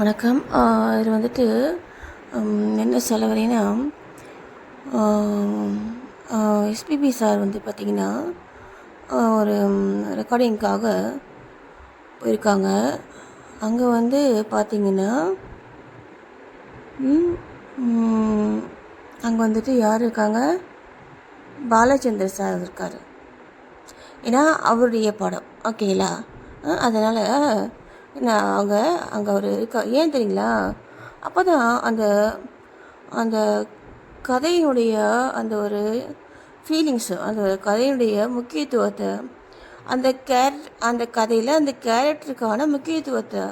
வணக்கம். இது வந்துட்டு என்ன சொல்ல வரேன்னா எஸ்பிபி சார் வந்து பார்த்திங்கன்னா ஒரு ரெக்கார்டிங்க்காக போயிருக்காங்க. அங்கே வந்து பார்த்திங்கன்னா அங்கே வந்துட்டு யார் இருக்காங்க? பாலச்சந்தர் சார் இருக்கார். ஏன்னா அவருடைய படம். ஓகேங்களா? அதனால் நான் அவங்க அங்கே அவர் இருக்கா ஏன் தெரியுங்களா? அப்போ தான் அந்த அந்த கதையினுடைய அந்த ஒரு ஃபீலிங்ஸு அந்த கதையினுடைய முக்கியத்துவத்தை அந்த கேர அந்த கதையில் அந்த கேரக்டருக்கான முக்கியத்துவத்தை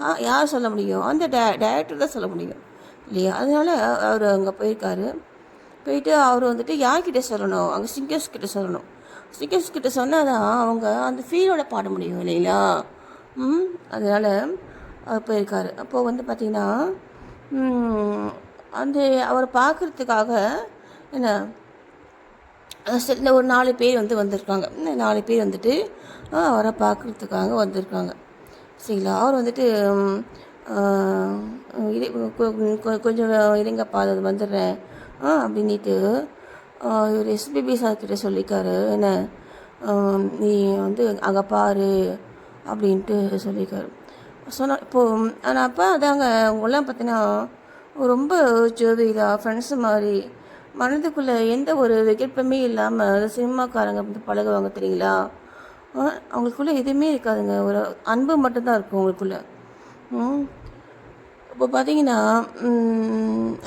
ஆ, யார் சொல்ல முடியும்? அந்த டே டேரக்டர் தான் சொல்ல முடியும். இல்லையா? அதனால் அவர் அங்கே போயிருக்காரு. போயிட்டு அவர் வந்துட்டு யார்கிட்ட சொல்லணும்? அங்கே சிங்கர்ஸ் கிட்ட சொல்லணும். சிங்கர்ஸ் கிட்ட சொன்னால் தான் அவங்க அந்த ஃபீலோட பாட முடியும் இல்லைங்களா? அதனால் அவர் அப்போது வந்து பார்த்திங்கன்னா அந்த அவரை பார்க்குறதுக்காக என்ன சில சரி, ஒரு நாலு பேர் வந்து வந்திருக்காங்க. நாலு பேர் வந்துட்டு அவரை பார்க்குறதுக்காக வந்திருக்காங்க. சரிங்களா? அவர் வந்துட்டு கொஞ்சம் இருங்கப்பா அது வந்துடுறேன். ஆ அப்படின்ட்டு இவர் எஸ்பிபி சார் கிட்ட சொல்லிக்காரு என்ன நீ வந்து அங்கே பாரு. அப்படின்ட்டு சொல்லியிருக்காரு. சொன்னால் இப்போது ஆனால் அப்போ அதாங்க அவங்களாம் பார்த்தீங்கன்னா ரொம்ப ஜோவியலாக ஃப்ரெண்ட்ஸு மாதிரி. மனதுக்குள்ளே எந்த ஒரு வெகிழ்ப்புமே இல்லாமல் சினிமாக்காரங்க வந்து பழகுவாங்க தெரியுங்களா? அவங்களுக்குள்ளே எதுவுமே இருக்காதுங்க. ஒரு அன்பு மட்டும்தான் இருக்கும் அவங்களுக்குள்ள. இப்போ பார்த்தீங்கன்னா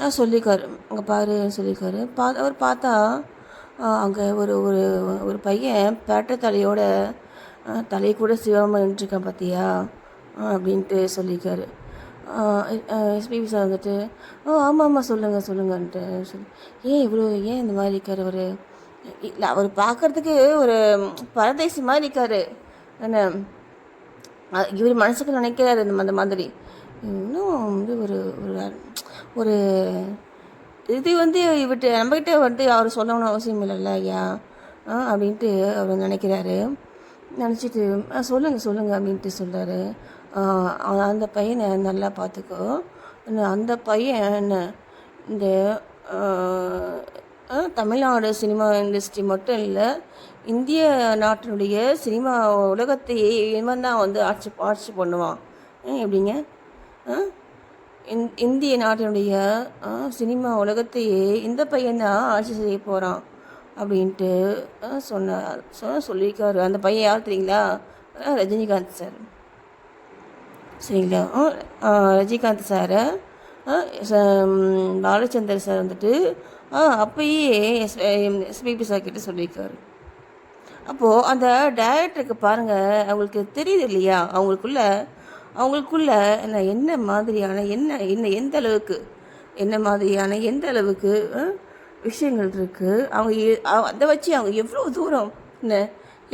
ஆ சொல்லியிருக்காரு. அங்கே பாரு சொல்லியிருக்காரு. பா அவர் பார்த்தா அங்கே ஒரு ஒரு ஒரு பையன் பேட்டை தலையோட தலை கூட சிவாமல் நின்றுருக்கான் பார்த்தியா அப்படின்ட்டு சொல்லியிருக்காரு. எஸ்பிபி சார் வந்துட்டு ஓ ஆமாம் ஆமாம் சொல்லுங்கள் சொல்லுங்கன்ட்டு சொல்லி ஏன் இவ்வளோ ஏன் இந்த மாதிரி இருக்கார் அவர்? இல்லை அவர் பார்க்குறதுக்கு ஒரு பரதேசி மாதிரி இருக்கார். என்ன? இவர் மனசுக்கு நினைக்கிறாரு இந்த அந்த மாதிரி. இன்னும் வந்து ஒரு ஒரு ஒரு இது வந்து இவர்கிட்ட நம்மக்கிட்ட வந்து அவர் சொல்லணும்னு அவசியம் இல்லைல்ல ஐயா? அப்படின்ட்டு அவர் நினைக்கிறாரு. நினச்சிட்டு ஆ சொல்லுங்கள் சொல்லுங்கள் அப்படின்ட்டு சொல்கிறாரு அந்த பையனை நல்லா பார்த்துக்கோ அந்த பையன் என்ன இந்த ஆ, தமிழ்நாடு சினிமா இண்டஸ்ட்ரி மட்டும் இல்லை இந்திய நாட்டினுடைய சினிமா உலகத்தையே இவன் தான் வந்து ஆட்சி ஆட்சி பண்ணுவான். ஆ, எப்படிங்க? ஆ? இந் இந்திய நாட்டினுடைய ஆ, சினிமா உலகத்தையே இந்த பையன் தான் ஆட்சி செய்ய போகிறான் அப்படின்ட்டு ஆ, சொன்னார் சொன்ன சொல்லியிருக்காரு. அந்த பையன் யார் தெரியுங்களா? ஆ, ரஜினிகாந்த் சார். சரிங்களா? ஆ, ஆ, ரஜினிகாந்த் சாரை. பாலச்சந்தர் சார் வந்துட்டு ஆ, அப்பயே எஸ் எஸ்பிபி சார் கிட்ட சொல்லியிருக்காரு. அப்போது அந்த டைரக்டருக்கு பாருங்கள் அவங்களுக்கு தெரியுது இல்லையா? அவங்களுக்குள்ள அவங்களுக்குள்ள என்ன என்ன மாதிரியான என்ன என்ன எந்த அளவுக்கு என்ன மாதிரியான எந்த அளவுக்கு விஷயங்கள் இருக்குது அவங்க அதை வச்சு அவங்க எவ்வளோ தூரம் என்ன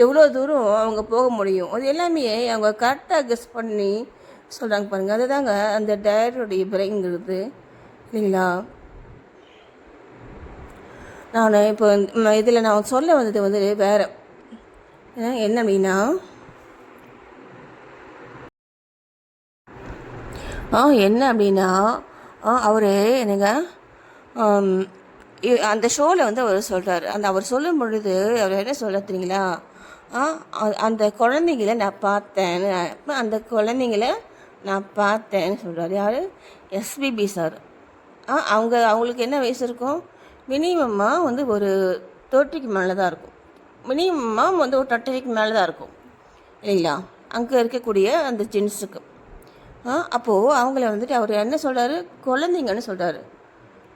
எவ்வளோ தூரம் அவங்க போக முடியும். அது எல்லாமே அவங்க கரெக்டாக கெஸ் பண்ணி சொல்கிறாங்க பாருங்கள் அதுதாங்க அந்த டயரோடைய பிரைங்கிறது இல்லைங்களா? நான் இப்போ இதில் நான் சொல்ல வந்தது வந்து வேறு. என்ன அப்படின்னா ஆ என்ன அப்படின்னா ஆ அவர் என்னங்க அந்த ஷோவில் வந்து அவர் சொல்கிறார் அந்த அவர் சொல்லும் பொழுது அவர் என்ன சொல்ல தெரியுங்களா? ஆ அ- அந்த குழந்தைங்கள நான் பார்த்தேன்னு அந்த குழந்தைங்கள நான் பார்த்தேன்னு சொல்கிறார் யார்? SPB sir. ஆ அவங்க அவங்களுக்கு என்ன வயசு இருக்கும்? மினிமமாக வந்து ஒரு தேர்ட்டிக்கு மேலே தான் இருக்கும். மினிமம் வந்து ஒரு தேர்ட்டிக்கு மேலே தான் இருக்கும். இல்லைங்களா? அங்கே இருக்கக்கூடிய அந்த ஜென்ஸுக்கு ஆ அப்போது அவங்கள வந்துட்டு அவர் என்ன சொல்கிறாரு குழந்தைங்கன்னு சொல்கிறாரு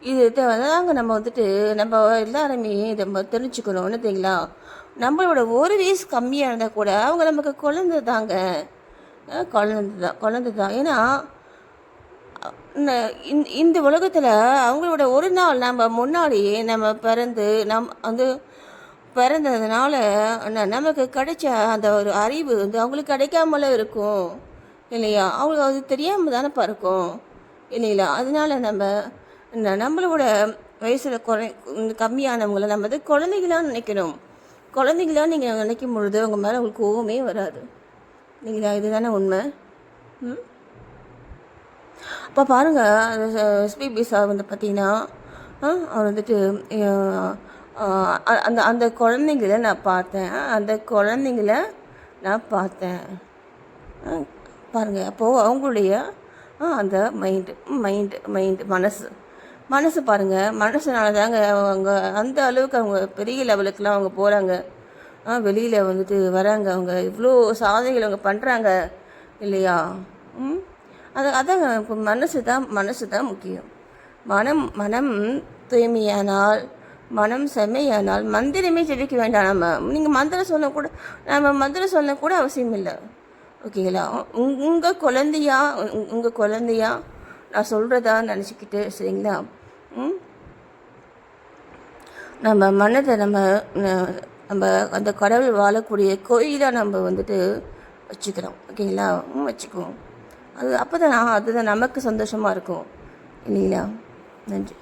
இது தாங்க நம்ம வந்துட்டு நம்ம எல்லாருமே இதை நம்ம தெரிஞ்சுக்கணும் தெரியுங்களா நம்மளோட ஒரு வயசு கம்மியாக இருந்தால் கூட அவங்க நமக்கு குழந்த தாங்க. ஆ, குழந்தை தான் குழந்தை தான். ஏன்னா இந்த உலகத்தில் அவங்களோட ஒரு நாள் நம்ம முன்னாடி நம்ம பிறந்து நம் வந்து பிறந்ததுனால நமக்கு கிடைச்ச அந்த ஒரு அறிவு வந்து அவங்களுக்கு கிடைக்காமல இருக்கும். இல்லையா? அவங்களுக்கு அது தெரியாமல் தானே இருக்கும் இல்லைங்களா? அதனால நம்ம நம்மளோட வயசில் குறை கம்மியானவங்கள நம்ம வந்து குழந்தைகளாக நினைக்கணும். குழந்தைங்களா நீங்கள் நினைக்கும் பொழுது அவங்க மேலே உங்களுக்கு கோவமே வராது. இல்லைங்களா இதுதானே உண்மை? ம்? அப்போ பாருங்கள் எஸ்பிபி சார் வந்து பார்த்தீங்கன்னா அவர் வந்துட்டு அந்த அந்த குழந்தைங்கள நான் பார்த்தேன். அந்த குழந்தைங்கள நான் பார்த்தேன். ஆ, அப்போது அவங்களுடைய அந்த மைண்டு மைண்டு மைண்டு மனசு. மனசு பாருங்கள் மனசுனால தாங்க அவங்க அந்த அளவுக்கு அவங்க பெரிய லெவலுக்குலாம் அவங்க போகிறாங்க வெளியில் வந்துட்டு வராங்க அவங்க. இவ்வளோ சாதனைகள் அவங்க பண்ணுறாங்க இல்லையா? ம்? அது அதாங்க இப்போ மனசு தான் மனசு தான் முக்கியம். மனம் மனம் தூய்மையானால் மனம் செம்மையானால் மந்திரமே ஜெபிக்க வேண்டாம். நம்ம நீங்கள் மந்திரம் சொல்ல கூட நம்ம மந்திரம் சொல்ல கூட அவசியம் இல்லை ஓகேங்களா? உங் உங்கள் குழந்தையா உங்கள் குழந்தையா நான் சொல்கிறதா நினச்சிக்கிட்டு சரிங்களா? ம்? நம்ம மனதை நம்ம நம்ம அந்த கடவுள் வாழக்கூடிய கோயிலாக நம்ம வந்துட்டு வச்சுக்கிறோம். ஓகேங்களா? ம் வச்சுக்குவோம். அது அப்போ தான் அதுதான் நமக்கு சந்தோஷமாக இருக்கும். இல்லைங்களா? நன்றி.